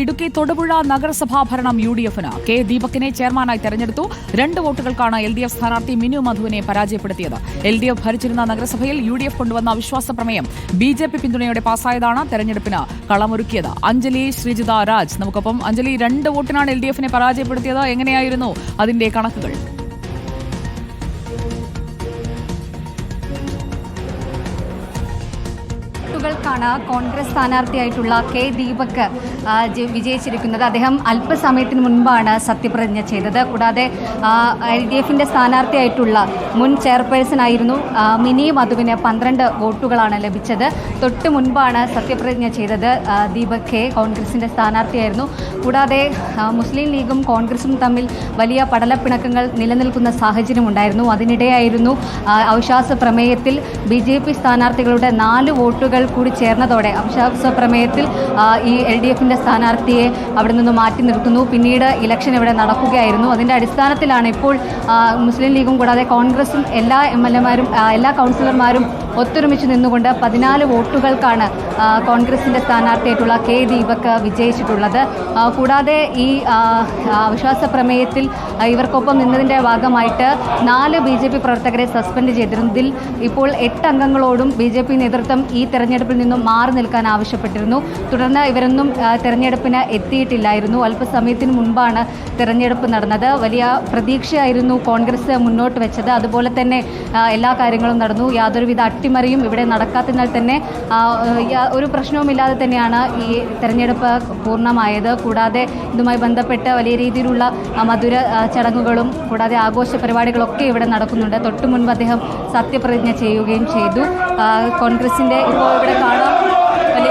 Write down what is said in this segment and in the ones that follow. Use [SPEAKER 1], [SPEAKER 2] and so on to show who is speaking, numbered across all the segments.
[SPEAKER 1] ഇടുക്കി തൊടുപുഴ നഗരസഭാ ഭരണം U D എഫിന് കെ ദീപകിനെ ചെയർമാനായി തെരഞ്ഞെടുത്തു. രണ്ട് വോട്ടുകൾക്കാണ് എൽ ഡി എഫ് സ്ഥാനാർത്ഥി മിനു മധുവിനെ പരാജയപ്പെടുത്തിയത്. എൽ ഡി എഫ് ഭരിച്ചിരുന്ന നഗരസഭയിൽ യു ഡി എഫ് കൊണ്ടുവന്ന അവിശ്വാസ പ്രമേയം ബി ജെ പി പിന്തുണയോടെ പാസായതാണ് തെരഞ്ഞെടുപ്പിന് കളമൊരുക്കിയത്. അഞ്ജലി ശ്രീജിത രാജ്. നമുക്കൊപ്പം അഞ്ജലി രണ്ട് വോട്ടിനാണ് എൽ ഡി എഫിനെ പരാജയപ്പെടുത്തിയത്. എങ്ങനെയായിരുന്നു അതിന്റെ കണക്കുകൾ?
[SPEAKER 2] വോട്ടുകൾക്കാണ് കോൺഗ്രസ് സ്ഥാനാർത്ഥിയായിട്ടുള്ള കെ ദീപക് വിജയിച്ചിരിക്കുന്നത്. അദ്ദേഹം അല്പസമയത്തിന് മുൻപാണ് സത്യപ്രതിജ്ഞ ചെയ്തത്. കൂടാതെ എൽ ഡി എഫിന്റെ സ്ഥാനാർത്ഥിയായിട്ടുള്ള മുൻ ചെയർപേഴ്സൺ ആയിരുന്നു മിനി മധുവിന് പന്ത്രണ്ട് വോട്ടുകളാണ് ലഭിച്ചത്. തൊട്ട് മുൻപാണ് സത്യപ്രതിജ്ഞ ചെയ്തത് ദീപക് കെ കോൺഗ്രസിന്റെ സ്ഥാനാർത്ഥിയായിരുന്നു. കൂടാതെ മുസ്ലിം ലീഗും കോൺഗ്രസും തമ്മിൽ വലിയ പടലപ്പിണക്കങ്ങൾ നിലനിൽക്കുന്ന സാഹചര്യമുണ്ടായിരുന്നു അതിനിടെയായിരുന്നു അവിശ്വാസ പ്രമേയത്തിൽ ബി ജെ പി സ്ഥാനാർത്ഥികളുടെ നാല് വോട്ടുകൾ കൂടി ചേർന്നതോടെ അവിശ്വാസ സ്വപ്രമേയത്തിൽ ഈ എൽ ഡി എഫിന്റെ സ്ഥാനാർത്ഥിയെ അവിടെ നിന്ന് മാറ്റി നിർത്തുന്നു. പിന്നീട് ഇലക്ഷൻ ഇവിടെ നടക്കുകയായിരുന്നു. അതിന്റെ അടിസ്ഥാനത്തിലാണ് ഇപ്പോൾ മുസ്ലിം ലീഗും കൂടാതെ കോൺഗ്രസും എല്ലാ എം എല്ലാ കൗൺസിലർമാരും ഒത്തൊരുമിച്ച് നിന്നുകൊണ്ട് പതിനാല് വോട്ടുകൾക്കാണ് കോൺഗ്രസിന്റെ സ്ഥാനാർത്ഥിയായിട്ടുള്ള കെ ദീപക് വിജയിച്ചിട്ടുള്ളത്. കൂടാതെ ഈ അവിശ്വാസ പ്രമേയത്തിൽ ഇവർക്കൊപ്പം നിന്നതിന്റെ ഭാഗമായിട്ട് നാല് ബി ജെ പി പ്രവർത്തകരെ സസ്പെൻഡ് ചെയ്തിരുന്നതിൽ ഇപ്പോൾ എട്ട് അംഗങ്ങളോടും ബി ജെ പി നേതൃത്വം ഈ തെരഞ്ഞെടുപ്പിൽ നിന്നും മാറി നിൽക്കാൻ ആവശ്യപ്പെട്ടിരുന്നു. തുടർന്ന് ഇവരൊന്നും തെരഞ്ഞെടുപ്പിന് എത്തിയിട്ടില്ലായിരുന്നു. അല്പസമയത്തിന് മുൻപാണ് തെരഞ്ഞെടുപ്പ് നടന്നത്. വലിയ പ്രതീക്ഷയായിരുന്നു കോൺഗ്രസ് മുന്നോട്ട് വെച്ചത്. അതുപോലെ തന്നെ എല്ലാ കാര്യങ്ങളും നടന്നു. യാതൊരുവിധ അട്ടിമറിയും ഇവിടെ നടക്കാത്തതിനാൽ തന്നെ ഒരു പ്രശ്നവുമില്ലാതെ തന്നെയാണ് ഈ തെരഞ്ഞെടുപ്പ് പൂർണമായത്. കൂടാതെ ഇതുമായി ബന്ധപ്പെട്ട് വലിയ രീതിയിലുള്ള മധുര ചടങ്ങുകളും കൂടാതെ ആഘോഷ പരിപാടികളൊക്കെ ഇവിടെ നടക്കുന്നുണ്ട്. തൊട്ടു മുൻപ് അദ്ദേഹം സത്യപ്രതിജ്ഞ ചെയ്യുകയും ചെയ്തു. കോൺഗ്രസിന്റെ ഇപ്പോൾ ഇവിടെ കാണാം.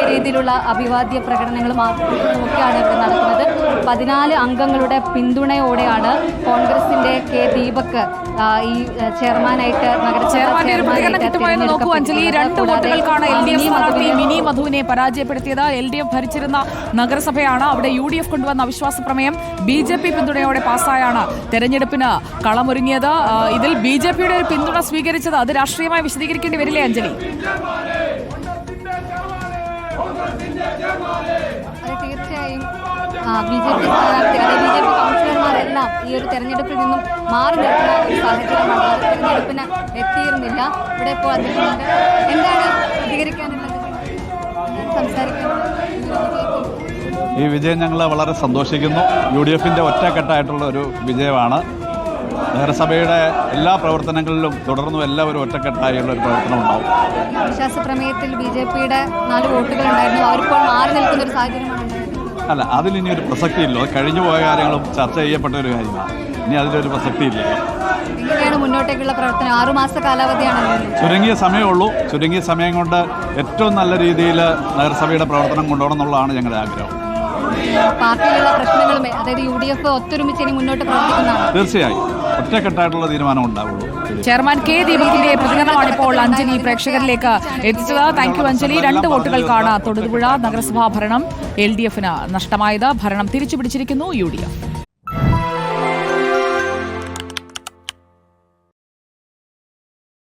[SPEAKER 2] രീതിയിലുള്ള അഭിവാദ്യ പ്രകടനങ്ങളും ആഘോഷങ്ങളും ഒക്കെയാണ് ഇവിടെ നടക്കുന്നത്. പതിനാല് അംഗങ്ങളുടെ പിന്തുണയോടെയാണ് കോൺഗ്രസിന്റെ കെ ദീപക് ഈ ചെയർമാനായിട്ട് മിനി മധുവിനെ
[SPEAKER 1] പരാജയപ്പെടുത്തിയത്. എൽ ഡി എഫ് ഭരിച്ചിരുന്ന നഗരസഭയാണ്. അവിടെ യു ഡി എഫ് കൊണ്ടുവന്ന അവിശ്വാസ പ്രമേയം ബി ജെ പി പിന്തുണയോടെ പാസ്സായാണ് തെരഞ്ഞെടുപ്പിന് കളമൊരുങ്ങിയത്. ഇതിൽ ബി ജെ പിയുടെ ഒരു പിന്തുണ സ്വീകരിച്ചത് അത് രാഷ്ട്രീയമായി വിശദീകരിക്കേണ്ടി വരില്ലേ അഞ്ജലി?
[SPEAKER 2] അത് തീർച്ചയായും. ബി ജെ പി സ്ഥാനാർത്ഥി അതായത് ബി ജെ പി കൗൺസിലർമാരെല്ലാം ഈ ഒരു തെരഞ്ഞെടുപ്പിൽ നിന്നും മാറി നിൽക്കുന്ന ഒരു സാഹചര്യമാണ് തെരഞ്ഞെടുപ്പിന് എത്തിയിരുന്നില്ല. ഇവിടെ ഇപ്പോൾ അദ്ദേഹമുണ്ട് എന്താണ് പ്രതികരിക്കാനുള്ളത്? സംസാരിക്കാൻ
[SPEAKER 3] ഈ വിജയം ഞങ്ങൾ വളരെ സന്തോഷിക്കുന്നു. യു ഡി എഫിന്റെ ഒറ്റക്കെട്ടായിട്ടുള്ള ഒരു വിജയമാണ്. നഗരസഭയുടെ എല്ലാ പ്രവർത്തനങ്ങളിലും തുടർന്നും എല്ലാവരും ഒറ്റക്കെട്ടായുള്ള ഒരു പ്രവർത്തനം ഉണ്ടാവും
[SPEAKER 2] വിശ്വാസ പ്രമേയത്തിൽ ബി ജെ പിയുടെ നാല് വോട്ടുകൾ ഉണ്ടായിരുന്നു അവരിപ്പോൾ മാറി നിൽക്കുന്ന ഒരു സാഹചര്യമാണ്.
[SPEAKER 3] അല്ല അതിലിനി ഒരു പ്രസക്തിയില്ല. അത് കഴിഞ്ഞു പോയ കാര്യങ്ങളും ചർച്ച ചെയ്യപ്പെട്ട ഒരു കാര്യമാണ്. ഇനി അതിലൊരു പ്രസക്തി
[SPEAKER 2] എങ്ങനെയാണ് മുന്നോട്ടേക്കുള്ള പ്രവർത്തനം? ആറുമാസ കാലാവധിയാണ്
[SPEAKER 3] ചുരുങ്ങിയ സമയമേ ചുരുങ്ങിയ സമയം കൊണ്ട് ഏറ്റവും നല്ല രീതിയിൽ നഗരസഭയുടെ പ്രവർത്തനം കൊണ്ടുപോകണം എന്നുള്ളതാണ് ഞങ്ങളുടെ ആഗ്രഹം.
[SPEAKER 2] പാർട്ടിയിലുള്ള പ്രശ്നങ്ങളും അതായത് യു ഡി എഫ് ഒത്തൊരുമിച്ച് ഇനി മുന്നോട്ട് പ്രവർത്തിക്കുന്നതാണ്.
[SPEAKER 3] തീർച്ചയായും. ഒറ്റക്കെട്ടായിട്ടുള്ള തീരുമാനം ഉണ്ടാവുള്ളൂ.
[SPEAKER 1] ചെയർമാൻ കെ ദീപകിന്റെ പ്രതികരണമാണ് ഇപ്പോൾ അഞ്ജലി പ്രേക്ഷകരിലേക്ക് എത്തിച്ചത്. Thank you Anjali. രണ്ട് വോട്ടുകൾക്കാണ് തൊടുപുഴ നഗരസഭാ ഭരണം. എൽ ഡി എഫിന് നഷ്ടമായത്. ഭരണം തിരിച്ചുപിടിച്ചിരിക്കുന്നു യു ഡി എഫ്.